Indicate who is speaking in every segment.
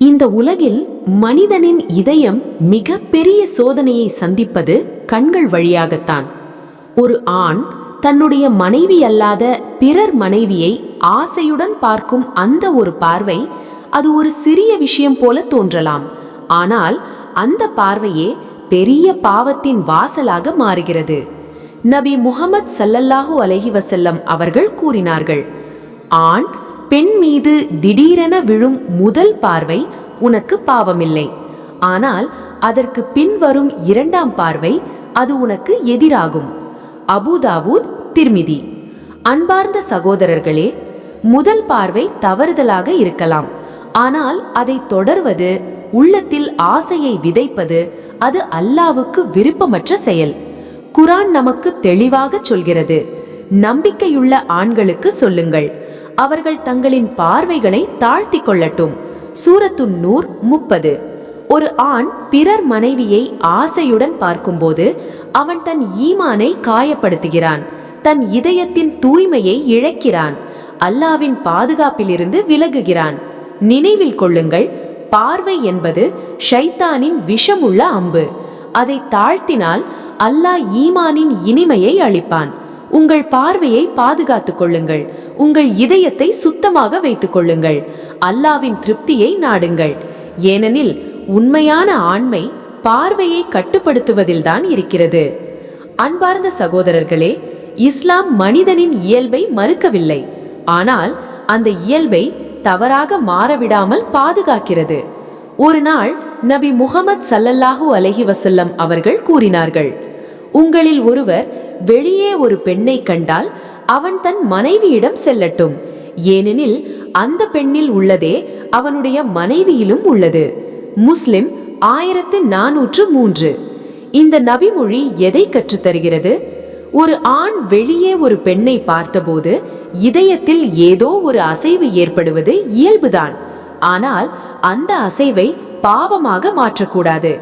Speaker 1: இந்த உலகில் மனிதனின் இதயம் மிக பெரிய சோதனையை சந்திப்பது கண்கள் வழியாகத்தான். ஒரு ஆண் தன்னுடைய மனைவி அல்லாத பிறர் மனைவியை ஆசையுடன் பார்க்கும் அந்த ஒரு பார்வை அது ஒரு சிறிய விஷயம் போல தோன்றலாம். ஆனால் அந்த பார்வையே பெரிய பாவத்தின் வாசலாக மாறுகிறது. நபி முகமது சல்லல்லாஹு அலஹி வசல்லம் அவர்கள் கூறினார்கள் ஆண் பெண் மீது திடீரென விழும் முதல் பார்வை உனக்கு பாவமில்லை. ஆனால் அதற்கு பின்வரும் இரண்டாம் பார்வை அது உனக்கு எதிராகும். அபுதாவூத் திருமிதி. அன்பார்ந்த சகோதரர்களே முதல் பார்வை தவறுதலாக இருக்கலாம். ஆனால் அதை தொடர்வது உள்ளத்தில் ஆசையை விதைப்பது அது அல்லாவுக்கு விருப்பமற்ற செயல். குரான் நமக்கு தெளிவாக சொல்கிறது. நம்பிக்கையுள்ள ஆண்களுக்கு சொல்லுங்கள். அவர்கள் தங்களின் பார்வைகளை தாழ்த்தி கொள்ளட்டும் சூரத்து நூர் முப்பது. ஒரு ஆண் பிறர் மனைவியை ஆசையுடன் பார்க்கும்போது அவன் தன் ஈமானை காயப்படுத்துகிறான். தன் இதயத்தின் தூய்மையை இழக்கிறான். அல்லாவின் பாதுகாப்பிலிருந்து விலகுகிறான். நினைவில் கொள்ளுங்கள் பார்வை என்பது ஷைத்தானின் விஷமுள்ள அம்பு. அதை தாழ்த்தினால் அல்லாஹ் ஈமானின் இனிமையை அளிப்பான். உங்கள் பார்வையை பாதுகாத்துக் கொள்ளுங்கள். உங்கள் இதயத்தை சுத்தமாக வைத்துக் கொள்ளுங்கள். அல்லாவின் திருப்தியை நாடுங்கள். ஏனெனில் உண்மையான ஆண்மை பார்வையை கட்டுப்படுத்துவதில்தான் இருக்கிறது. அன்பார்ந்த சகோதரர்களே இஸ்லாம் மனிதனின் இயல்பை மறுக்கவில்லை. ஆனால் அந்த இயல்பை தவறாக மாறவிடாமல் பாதுகாக்கிறது. ஒரு நாள் நபி முகமது சல்லல்லாஹு அலஹி வசல்லம் அவர்கள் கூறினார்கள் உங்களில் ஒருவர் வெளியே ஒரு பெண்ணை கண்டால் அவன் தன் மனைவியிடம் செல்லட்டும். ஏனெனில் அந்த பெண்ணில் உள்ளதே அவனுடைய மனைவியிலும் உள்ளது. முஸ்லிம் ஆயிரத்து நானூற்று மூன்று. இந்த நபிமொழி எதை கற்றுத்தருகிறது? ஒரு ஆண் வெளியே ஒரு பெண்ணை பார்த்தபோது இதயத்தில் ஏதோ ஒரு அசைவு ஏற்படுவது இயல்புதான். ஆனால் அந்த அசைவை பாவமாக மாற்றக்கூடாது.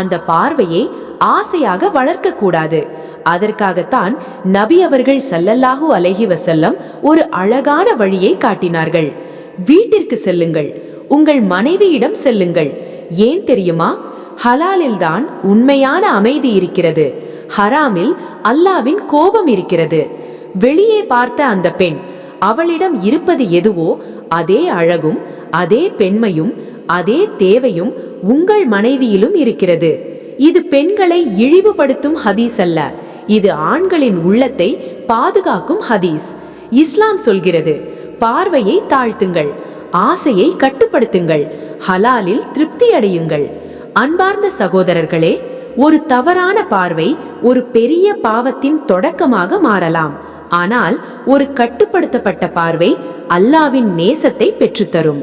Speaker 1: அந்த பார்வையை ஆசையாக வளர்க்கக்கூடாது. அதற்காகத்தான் நபி அவர்கள் சல்லல்லாஹு அலஹி வசல்லம் ஒரு அழகான வழியை காட்டினார்கள். வீட்டிற்கு செல்லுங்கள். உங்கள் மனைவியிடம் செல்லுங்கள். ஏன் தெரியுமா? ஹலாலில்தான் உண்மையான அமைதி இருக்கிறது. ஹராமில் அல்லாவின் கோபம் இருக்கிறது. வெளியே பார்த்த அந்த பெண் அவளிடம் இருப்பது எதுவோ அதே அழகும் அதே பெண்மையும் அதே தேவையும் உங்கள் மனைவியிலும் இருக்கிறது. இது பெண்களை இழிவுபடுத்தும் ஹதீஸ் அல்ல. இது ஆண்களின் உள்ளத்தை பாதுகாக்கும் ஹதீஸ். இஸ்லாம் சொல்கிறது பார்வையை தாழ்த்துங்கள் ஆசையை கட்டுப்படுத்துங்கள் ஹலாலில் திருப்தி அடையுங்கள். அன்பார்ந்த சகோதரர்களே ஒரு தவறான பார்வை ஒரு பெரிய பாவத்தின் தொடக்கமாக மாறலாம். ஆனால் ஒரு கட்டுப்படுத்தப்பட்ட பார்வை அல்லாவின் நேசத்தை பெற்றுத்தரும்.